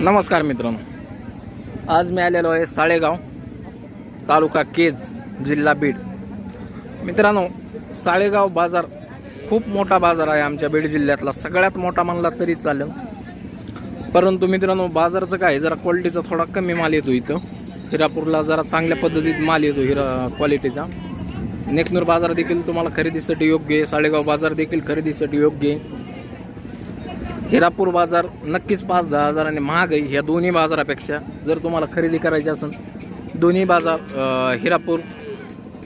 नमस्कार मित्रांनो. आज मी आलेलो आहे साळेगाव तालुका केज जिल्हा बीड. मित्रांनो साळेगाव बाजार खूप मोठा बाजार आहे आमच्या बीड जिल्ह्यातला. सगळ्यात मोठा म्हणला तरी चालेल. परंतु मित्रांनो बाजारचं काय जरा क्वालिटीचा थोडा कमी माल येतो इथं. हिरापूरला जरा चांगल्या पद्धतीत माल येतो हिरा क्वालिटीचा नेकनूर बाजार देखील तुम्हाला खरेदीसाठी योग्य आहे. साळेगाव बाजार देखील खरेदीसाठी योग्य आहे. हिरापूर बाजार नक्कीच पाच दहा हजारांनी महाग आहे. ह्या दोन्ही बाजारापेक्षा जर तुम्हाला खरेदी करायची असेल दोन्ही बाजार हिरापूर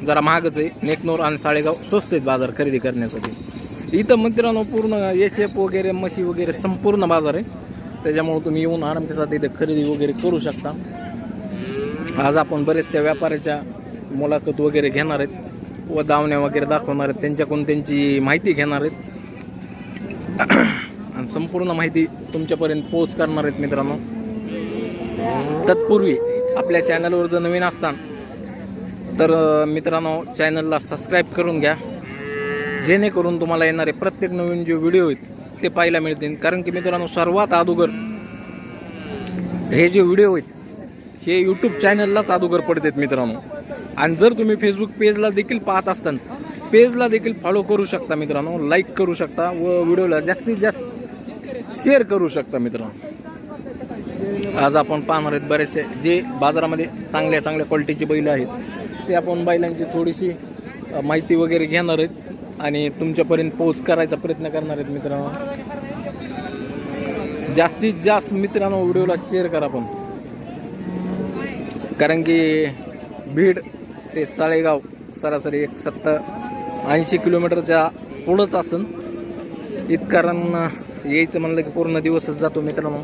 जरा महागच आहे. नेकनूर आणि साळेगाव स्वस्त आहेत बाजार खरेदी करण्यासाठी. इथं मित्रांनो पूर्ण एच एफ वगैरे मशी वगैरे संपूर्ण बाजार आहे. त्याच्यामुळे तुम्ही येऊन आरामच्या साथ इथे खरेदी वगैरे करू शकता. आज आपण बरेचशा व्यापाऱ्याच्या मुलाखत वगैरे घेणार आहेत व दावण्या वगैरे दाखवणार आहेत. त्यांच्याकडून त्यांची माहिती घेणार आहेत. आणि संपूर्ण माहिती तुमच्यापर्यंत पोहोच करणार आहेत मित्रांनो. तत्पूर्वी आपल्या चॅनलवर जर नवीन असतान तर मित्रांनो चॅनलला सबस्क्राईब करून घ्या. जेणेकरून तुम्हाला येणारे प्रत्येक नवीन जे व्हिडिओ आहेत ते पाहायला मिळतील. कारण की मित्रांनो सर्वात अगोदर हे जे व्हिडिओ आहेत हे यूट्यूब चॅनललाच अगोदर पडतात मित्रांनो. आणि जर तुम्ही फेसबुक पेजला देखील पाहत असताना पेजला देखील फॉलो करू शकता मित्रांनो. लाईक करू शकता व व्हिडिओला जास्तीत जास्त शेअर करू शकता मित्रांनो. आज आपण पाहणार आहेत बरेचसे जे बाजारामध्ये चांगल्या चांगल्या क्वालिटीची बैल आहेत. ते आपण बैलांची थोडीशी माहिती वगैरे घेणार आहेत आणि तुमच्यापर्यंत पोच करायचा प्रयत्न करणार आहेत मित्रांनो. जास्तीत जास्त मित्रांनो व्हिडिओला शेअर करा पण. कारण की बीड ते साळेगाव सरासरी एक सत्तर ऐंशी किलोमीटरच्या पुढंच असन. इतकारण यायचं म्हणलं की पूर्ण दिवसच जातो मित्रांनो.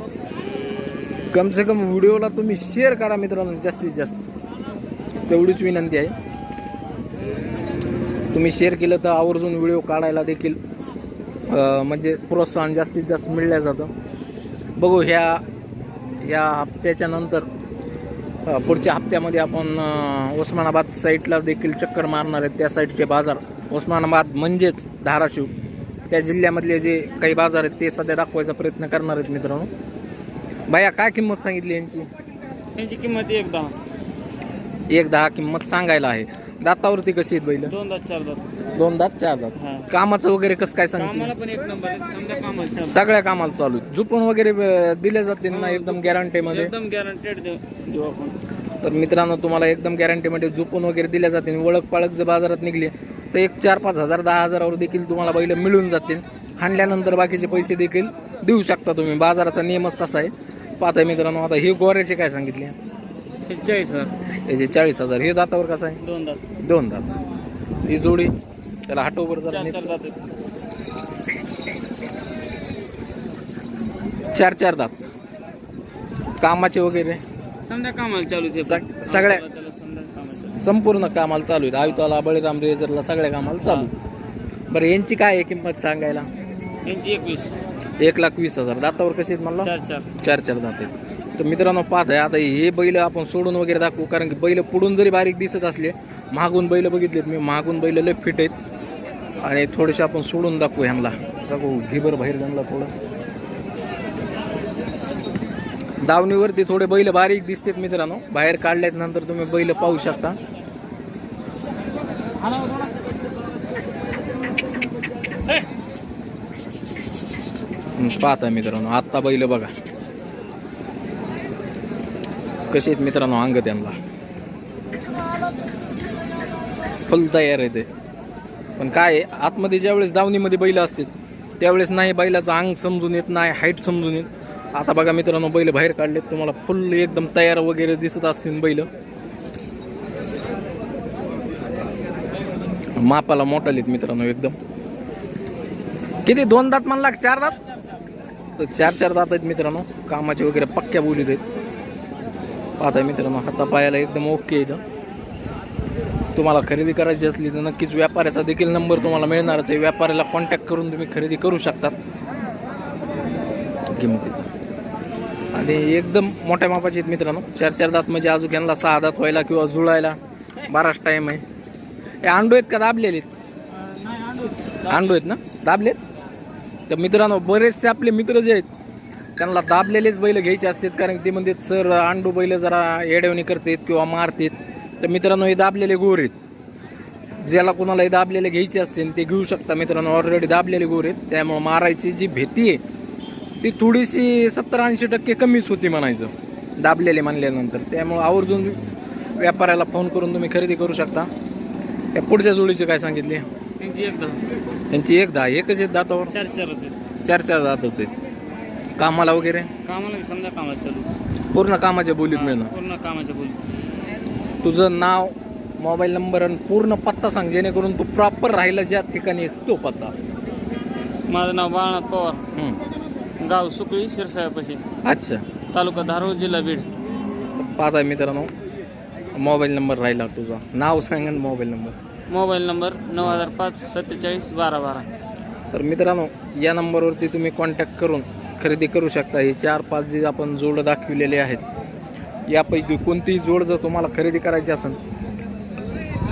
कमसे कम व्हिडिओला तुम्ही शेअर करा मित्रांनो जास्तीत जास्त. तेवढीच विनंती आहे. तुम्ही शेअर केलं तर आवर्जून व्हिडिओ काढायला देखील म्हणजे प्रोत्साहन जास्तीत जास्त मिळलं जातं. बघू ह्या ह्या हप्त्याच्या नंतर पुढच्या हप्त्यामध्ये आपण उस्मानाबाद साईडला देखील चक्कर मारणार आहेत. त्या साईडचे बाजार उस्मानाबाद म्हणजेच धाराशिव. त्या जिल्ह्यामधले जे काही बाजार आहेत ते सध्या दाखवायचा प्रयत्न करणार आहेत मित्रांनो. बाया काय किंमत सांगितली यांची? त्यांची किंमत एक दहा. एक दहा किंमत सांगायला आहे. दातावरती कशी आहेत बैल? दोन दात चार दात. दोन दात चार दात. कामाचं वगैरे कसं काय सांगते सगळ्या कामाला चालू. झुपून वगैरे दिले जाते ना एकदम गॅरंटीमध्ये एकदम गॅरंटेड देऊ देऊ आपण. तर मित्रांनो तुम्हाला एकदम गॅरंटीमध्ये झोपून वगैरे दिल्या जातील ओळख पाळख जर बाजारात निघली तर एक चार पाच हजार दहा हजारावर देखील तुम्हाला बैल मिळून जातील. हाणल्यानंतर बाकीचे पैसे देखील देऊ शकता तुम्ही. बाजाराचा नियमच तसा आहे. पाहताय मित्रांनो आता हे गोऱ्याचे काय सांगितले? चाळीस हजार. त्याचे चाळीस हजार हे दातावर कसं आहे? दोन दात. दोन दात. ही जोडी त्याला हाटोवर चार चार दात कामाचे वगैरे? समजा कामाला चालू सगळ्या- त्याला समजा कामाला चालू. संपूर्ण कामाला चालू आहेत. आयुताला बळीराम रेजरला सगळ्या कामाला चालू बरं यांची काय आहे किंमत सांगायला? यांची एकवीस. एक लाख वीस हजार. दातावर कसे आहेत म्हणला? चार चार. चार चार दात आहेत. तर मित्रांनो पाहत आहे आता हे बैल आपण सोडून वगैरे दाखवू कारण की बैल पुढून जरी बारीक दिसत असले मागून बैल बघितलेत मी मागून बैल लय फिट आहेत. आणि थोडेसे आपण सोडून दाखवू ह्यांना. दाखवू घिबर बाहेर जणला थोडं. दावणीवरती थोडे बैल बारीक दिसतात मित्रांनो. बाहेर काढल्यात नंतर तुम्ही बैल पाहू शकता. पाहता मित्रांनो आत्ता बैल बघा. कसे आहेत मित्रांनो अंग त्यांना? फुल तयार आहे ते. पण काय आहे आतमध्ये ज्यावेळेस दावणीमध्ये बैल असतात त्यावेळेस नाही बैलाचं अंग समजून येत नाही हाईट समजून येत. आता बघा मित्रांनो बैल बाहेर काढलेत. तुम्हाला फुल एकदम तयार वगैरे दिसत असतील बैल. मापाला मोठालेत मित्रांनो एकदम. किती? दोन दात म्हणला चार दात? तर चार चार दात आहेत मित्रांनो. कामाचे वगैरे पक्क्या बोलीत आहेत. पाहताय मित्रांनो हातापायाला एकदम ओके इथं. तुम्हाला खरेदी करायची असली तर नक्कीच व्यापाऱ्याचा देखील नंबर तुम्हाला मिळणारच आहे. व्यापाऱ्याला कॉन्टॅक्ट करून तुम्ही खरेदी करू शकतात किमतीत आणि एकदम मोठ्या मापाचे आहेत मित्रांनो. चार चार दात म्हणजे अजून यांना सहा दात व्हायला किंवा जुळायला बाराच टाईम आहे. हे अंडू आहेत का दाबलेले आहेत? अंडू आहेत ना? दाबलेत? तर मित्रांनो बरेचसे आपले मित्र जे आहेत त्यांना दाबलेलेच बैल घ्यायचे असतात कारण ते म्हणजे सर अंडू बैल जरा येडवणी करतात किंवा मारतात. तर मित्रांनो हे दाबलेले गोर आहेत. ज्याला कोणालाही दाबलेले घ्यायचे असतील ते घेऊ शकता मित्रांनो. ऑलरेडी दाबलेले गोर आहेत. त्यामुळं मारायची जी भीती आहे ती थोडीशी सत्तर ऐंशी टक्के कमीच होती म्हणायचं. दाबलेले म्हणल्यानंतर. त्यामुळं आवर्जून व्यापाऱ्याला फोन करून तुम्ही खरेदी करू शकता. त्या पुढच्या जोडीची काय सांगितली? त्यांची एक दहा त्यांची एक दहा एकच आहेत दातावर? चार चारच आहेत. चार चार दातच आहेत. कामाला वगैरे? कामाला समजा कामाला चालू. पूर्ण कामाच्या बोलीत मिळणार पूर्ण कामाच्या बोली तुझं नाव मोबाईल नंबर आणि पूर्ण पत्ता सांग जेणेकरून तू प्रॉपर राहिला ज्या ठिकाणी तो पत्ता. माझं नाव बाळनाथ पवार. गाव सुकळी शिरसाळ्यापाशी. अच्छा. तालुका धारोळ जिल्हा बीड. पाहता मित्रांनो मोबाईल नंबर राहिला तुझा. नाव सांग आणि मोबाईल नंबर. मोबाईल नंबर नऊ हजार पाच सत्तेचाळीस बारा बारा. तर मित्रांनो या नंबरवरती तुम्ही कॉन्टॅक्ट करून खरेदी करू शकता. ही चार पाच जे आपण जोड दाखविलेले आहेत यापैकी कोणतीही जोड जर तुम्हाला खरेदी करायची असेल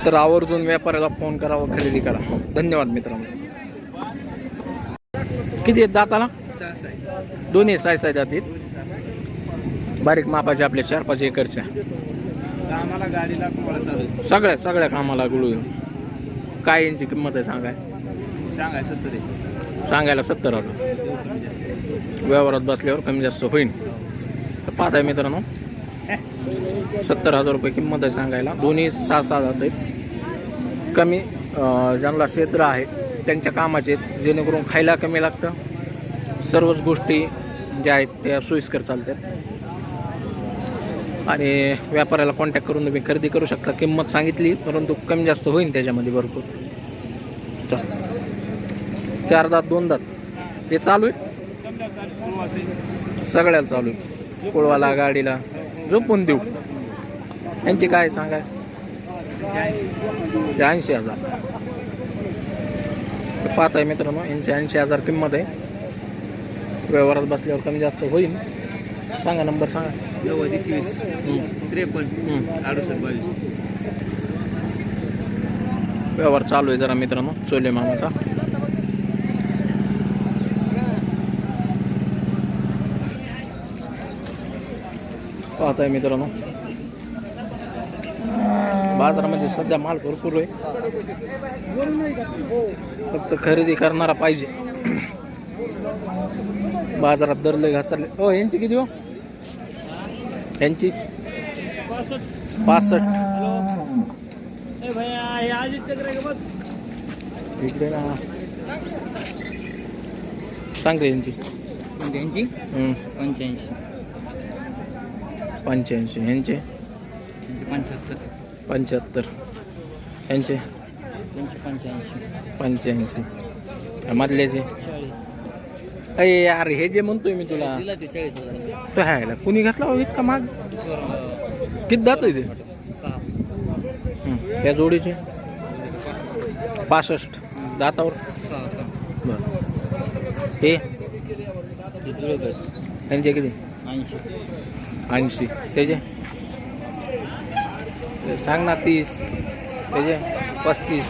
तर आवर्जून व्यापाऱ्याला फोन करा व खरेदी करा. धन्यवाद मित्रांनो. किती आहेत दाताला? दोन्ही साय साय आहेत बारीक मापाच्या आपल्या चार पाच एकरच्या. सगळ्या सगळ्या कामाला गुळून काय यांची किंमत आहे सांगाय? सांगाय सत्तर सांगायला सत्तर हजार. व्यवहारात बसल्यावर कमी जास्त होईल तर पाहताय मित्रांनो. सत्तर हजार रुपये किंमत आहे सांगायला. दोन्ही सहा सहा जात आहेत. कमी ज्यांना क्षेत्र आहे त्यांच्या कामाचे जेणेकरून खायला कमी लागतं. सर्वच गोष्टी ज्या आहेत त्या सोयीस्कर चालतात. आणि व्यापाऱ्याला कॉन्टॅक्ट करून तुम्ही खरेदी करू शकता. किंमत सांगितली परंतु कमी जास्त होईल त्याच्यामध्ये भरपूर. चल. चार दात दोन दात. हे चालू आहे? सगळ्याला चालू आहे. कोळवाला गाडीला. झोपून देऊ. यांची काय सांगाय ऐंशी हजार. पाहत आहे मित्रांनो यांची ऐंशी हजार किंमत आहे. व्यवहारात बसल्यावर कमी जास्त होईल सांगा नंबर सांगा नव्वद एकवीस. त्रेपन्न. अडुसष्ट बावीस. व्यवहार चालू आहे जरा मित्रांनो. चोले मामाचा. पाहताय मित्रांनो. बाजारामध्ये सध्या माल भरपूर आहे. फक्त खरेदी करणारा पाहिजे. बाजारात दर लय घासरले. हो यांची किती हो? यांची? पासष्ट. इकडे ना. सांग रे यांची. त्यांची पंच्याऐंशी. पंच्याऐंशी. यांचे? त्यांची पंच्याहत्तर. पंच्याहत्तर. यांचे? त्यांची पंच्याऐंशी. पंच्याऐंशी. या मधल्याचे चाळीस. अरे यार हे जे म्हणतोय मी तुला. दिला ते चाळीस हजार. तो ह्याला कुणी घातला हो इतका माग किती जात ते? सहा. हम्म, या जोडीचे? पासष्ट. दातावर? सहा सहा. बर. ते? ते जुळत यांचे किती? ऐंशी. ऐंशी. त्याचे? ते सांग ना तीस. त्याचे? पस्तीस.